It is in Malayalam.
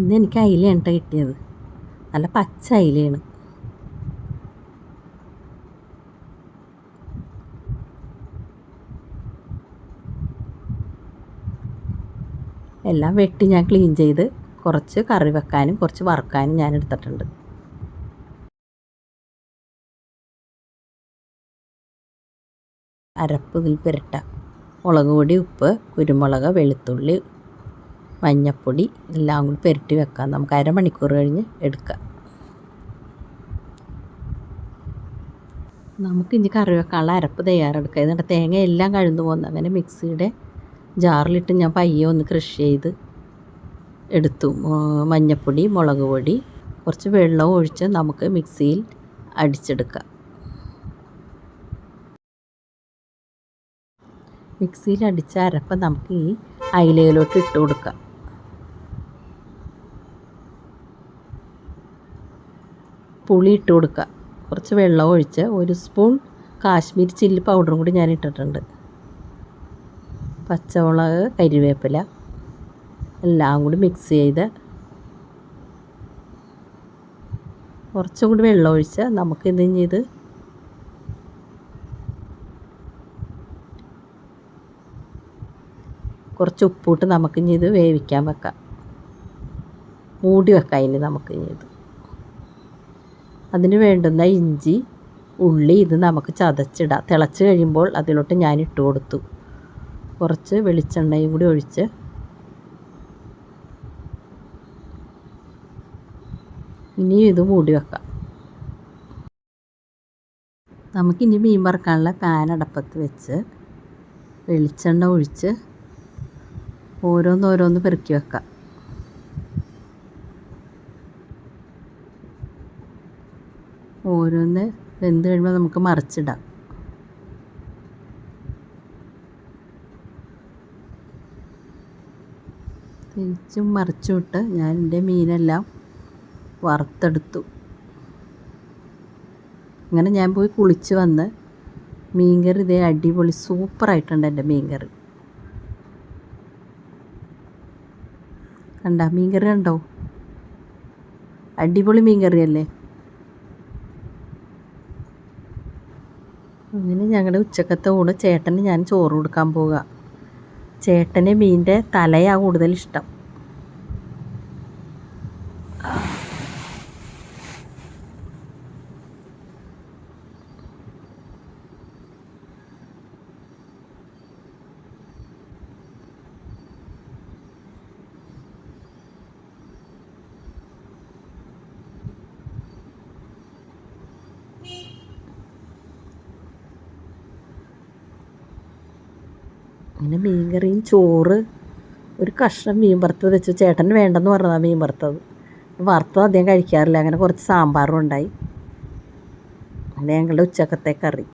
ഇന്ന് എനിക്ക് അയിലയാണ് കേട്ടോ കിട്ടിയത്. നല്ല പച്ച അയിലയാണ്. എല്ലാം വെട്ടി ഞാൻ ക്ലീൻ ചെയ്ത് കുറച്ച് കറി വെക്കാനും കുറച്ച് വറുക്കാനും ഞാൻ എടുത്തിട്ടുണ്ട്. അരപ്പ് ഇതിൽ പുരട്ട. മുളക് പൊടി ഉപ്പ് കുരുമുളക് വെളുത്തുള്ളി മഞ്ഞൾപ്പൊടി എല്ലാം കൂടി പുരട്ടി വെക്കാം. നമുക്ക് അരമണിക്കൂർ കഴിഞ്ഞ് എടുക്കാം. നമുക്ക് ഇനി കറി വെക്കാനുള്ള അരപ്പ് തയ്യാറെടുക്കുക എന്നിട്ട് തേങ്ങ എല്ലാം കഴുന്നു പോകുന്നു. അങ്ങനെ മിക്സിയുടെ ജാറിലിട്ട് ഞാൻ പയ്യെ ഒന്ന് കൃഷി ചെയ്ത് എടുത്തു. മഞ്ഞൾപ്പൊടി മുളക് പൊടി കുറച്ച് വെള്ളം ഒഴിച്ച് നമുക്ക് മിക്സിയിൽ അടിച്ചെടുക്കാം. മിക്സിയിൽ അടിച്ച അരപ്പ് നമുക്ക് ഈ അയിലയിലോട്ട് ഇട്ട് കൊടുക്കാം. പുളി ഇട്ട് കൊടുക്കുക. കുറച്ച് വെള്ളം ഒഴിച്ച് ഒരു സ്പൂൺ കാശ്മീരി ചില്ലി പൗഡറും കൂടി ഞാൻ ഇട്ടിട്ടുണ്ട്. പച്ചമുളക് കരിവേപ്പില എല്ലാം കൂടി മിക്സ് ചെയ്ത് കുറച്ചും കൂടി വെള്ളം ഒഴിച്ച് നമുക്ക് ഇത്? കുറച്ച് ഉപ്പിട്ട് നമുക്ക് ഇനി ഇത് വേവിക്കാൻ വെക്കാം. മൂടി വെക്കാം ഇനി നമുക്ക് ഇനി ഇത്. അതിന് വേണ്ടുന്ന ഇഞ്ചി ഉള്ളി ഇത് നമുക്ക് ചതച്ചിടാം. തിളച്ച് കഴിയുമ്പോൾ അതിലോട്ട് ഞാൻ ഇട്ട് കൊടുത്തു. കുറച്ച് വെളിച്ചെണ്ണയും കൂടി ഒഴിച്ച് ഇനിയും ഇത് മൂടി വെക്കാം. നമുക്കിനി മീൻ വറുക്കാനുള്ള പാൻ അടപ്പത്ത് വെച്ച് വെളിച്ചെണ്ണ ഒഴിച്ച് ഓരോന്നോരോന്ന് പെറുക്കി വെക്കാം. ഓരോന്ന് വെന്ത് കഴിയുമ്പോൾ നമുക്ക് മറിച്ചിടാം. തിരിച്ചും മറിച്ചും ഇട്ട് ഞാൻ എന്റെ മീനെല്ലാം വറുത്തെടുത്തു. അങ്ങനെ ഞാൻ പോയി കുളിച്ച് വന്ന് മീൻകറി ഇതേ അടിപൊളി സൂപ്പറായിട്ടുണ്ട് എന്റെ മീൻകറി. കണ്ട മീൻകറി കണ്ടോ? അടിപൊളി മീൻകറിയല്ലേ അങ്ങനെ ഞങ്ങളുടെ ഉച്ചക്കത്തെ ഊണ് ചേട്ടന് ഞാൻ ചോറ് കൊടുക്കാൻ പോവുക. ചേട്ടന് മീനിന്റെ തലയാണ് കൂടുതൽ ഇഷ്ടം അങ്ങനെ മീൻ കറിയും ചോറ് ഒരു കഷ്ണം മീൻ വറുത്തത് വെച്ചു. ചേട്ടന് വേണ്ടെന്ന് പറഞ്ഞതാണ് മീൻ വറുത്തത്. വറുത്തത് അധികം കഴിക്കാറില്ല. അങ്ങനെ കുറച്ച് സാമ്പാറും ഉണ്ടായി. അങ്ങനെ ഞങ്ങളുടെ ഉച്ചക്കത്തെ കറി.